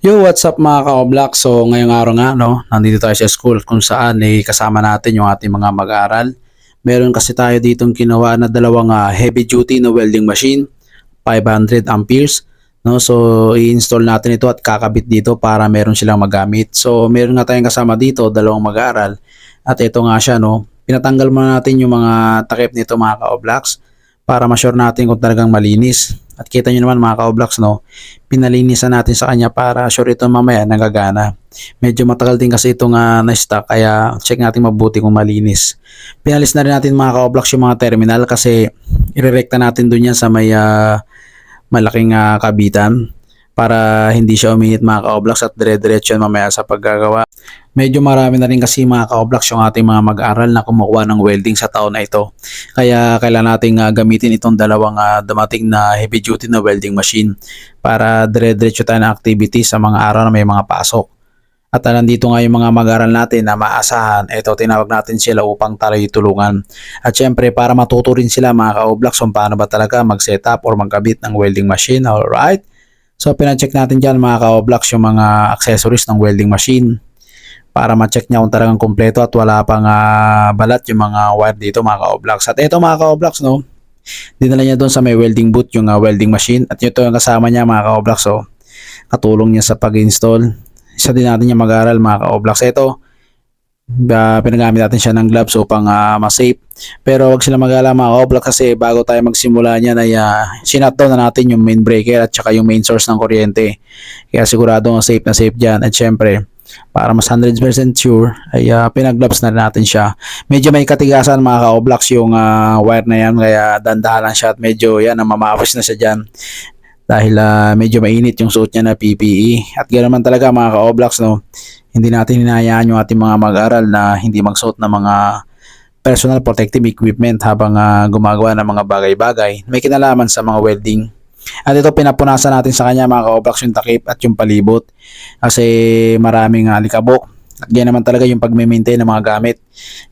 Yo, what's up mga ka-Oblock? So, ngayong araw nga, no, nandito tayo sa school kung saan eh, kasama natin yung ating mga mag-aaral. Meron kasi tayo ditong kinuha na dalawang ah, heavy duty na welding machine, 500 amperes. No, so i-install natin ito at kakabit dito para meron silang magamit. So, meron nga tayong kasama dito, dalawang mag-aaral. At ito nga siya, no, pinatanggal muna natin yung mga takip nito mga ka-Oblocks para ma-sure natin kung talagang malinis. At kita nyo naman mga ka-Oblocks, no, pinalinisan natin sa kanya para sure ito mamaya nagagana. Medyo matagal din kasi itong uh, na-stock kaya check natin mabuti kung malinis. Pinalis na rin natin mga ka-Oblocks yung mga terminal kasi irerekta natin dun yan sa may ah, malaking ah, kabitan para hindi siya uminit mga ka-Oblocks at dire-diretso mamaya sa paggagawa. Medyo marami na rin kasi mga ka-Oblocks yung ating mga mag-aral na kumukuha ng welding sa taon na ito. Kaya kailangan nating ah, gamitin itong dalawang ah, dumating na heavy duty na welding machine para dire-diretso tayo ng activity sa mga araw na may mga pasok. At ah, nandito nga yung mga mag-aral natin na maasahan, ito tinawag natin sila upang tayo tulungan. At syempre para matuto rin sila mga ka-Oblocks kung paano ba talaga mag-setup or magkabit ng welding machine, alright? So pinacheck natin dyan mga ka-Oblocks yung mga accessories ng welding machine para ma-check niya kung talagang kompleto at wala pang ah, balat yung mga wire dito mga ka-Oblocks. At ito mga ka-Oblocks no, dinala niya doon sa may welding booth yung ah, welding machine at ito yung kasama niya mga ka-Oblocks so katulong niya sa pag-install. Isa din natin yung mag-aral mga ka-Oblocks. Ito, uh, pinagamit natin siya ng gloves upang uh, ma-safe. Pero wag sila mag-alala mga ka-Oblocks kasi bago tayo magsimula niyan ay uh, sinutdown na natin yung main breaker at saka yung main source ng kuryente. Kaya sigurado safe na safe dyan. At syempre, para mas 100% sure ay uh, pinag-gloves na natin siya. Medyo may katigasan mga ka-Oblocks yung uh, wire na yan kaya dandahan lang siya at medyo yan mamapos na siya dyan dahil uh, medyo mainit yung suot niya na PPE. At ganoon man talaga mga ka-Oblocks no, hindi natin hinayaan yung ating mga mag-aral na hindi magsuot ng mga personal protective equipment habang uh, gumagawa ng mga bagay-bagay may kinalaman sa mga welding. At ito pinapunasan natin sa kanya mga ka-Oblocks yung takip at yung palibot kasi maraming alikabok. At ganyan naman talaga yung pag-maintain ng mga gamit.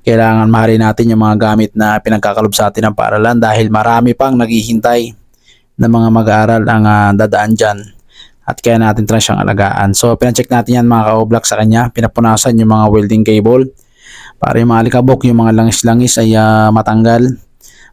Kailangan mahalin natin yung mga gamit na pinagkakalob sa atin ng paaralan dahil marami pang naghihintay ng mga mag-aaral ang uh, dadaan dyan at kaya natin try siyang alagaan. So, pinacheck natin yan mga ka-oblak sa kanya. Pinapunasan yung mga welding cable para yung mga alikabok, yung mga langis-langis ay uh, matanggal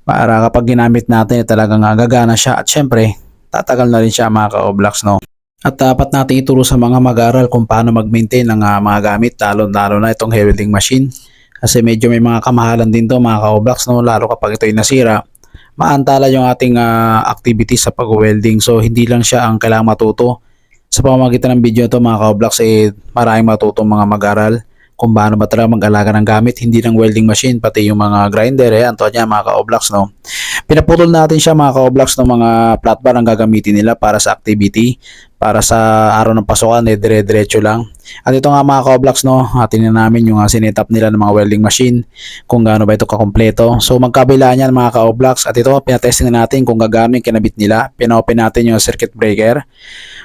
para kapag ginamit natin ay talagang uh, gagana siya at syempre tatagal na rin siya mga ka-oblaks no. At dapat natin ituro sa mga mag-aaral kung paano mag-maintain ng uh, mga gamit lalo-lalo na itong welding machine kasi medyo may mga kamahalan din to mga ka-oblaks no lalo kapag ito'y nasira maantala yung ating uh, activity sa pag-welding. So, hindi lang siya ang kailangang matuto. Sa pamamagitan ng video to mga ka-blocks, eh, maraming matutong mga mag-aral kung paano ba talaga mag-alaga ng gamit, hindi lang welding machine, pati yung mga grinder, eh, anto niya mga ka-oblocks, no? Pinaputol natin siya mga ka-oblocks ng mga flat bar ang gagamitin nila para sa activity, para sa araw ng pasukan, eh, dire-diretso lang. At ito nga mga ka-oblocks, no, atin na namin yung uh, sinetap nila ng mga welding machine, kung gaano ba ito kakompleto. So, magkabila niyan mga ka-oblocks, at ito, pinatesting na natin kung gagano yung kinabit nila. Pinopen natin yung circuit breaker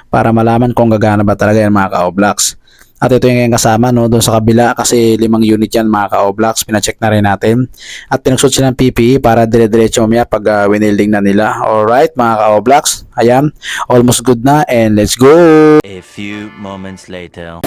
para malaman kung gagana ba talaga yan mga ka-oblocks. At ito yung kasama no, doon sa kabila kasi limang unit yan mga ka-oblocks. Pina-check na rin natin. At pinagsuot sila ng PPE para dire-diretso mamaya pag uh, winilding na nila. Alright mga ka-oblocks. Ayan. Almost good na and let's go! A few moments later.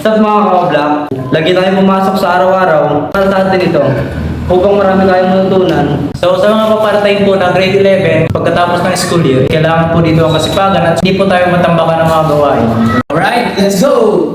Up mga ka-vlog? Lagi tayo pumasok sa araw-araw para sa atin ito. Upang marami tayong matutunan. So sa mga paparating po na grade 11, pagkatapos ng school year, kailangan po dito ang kasipagan at hindi po tayo matambakan ng mga gawain. Alright, let's go!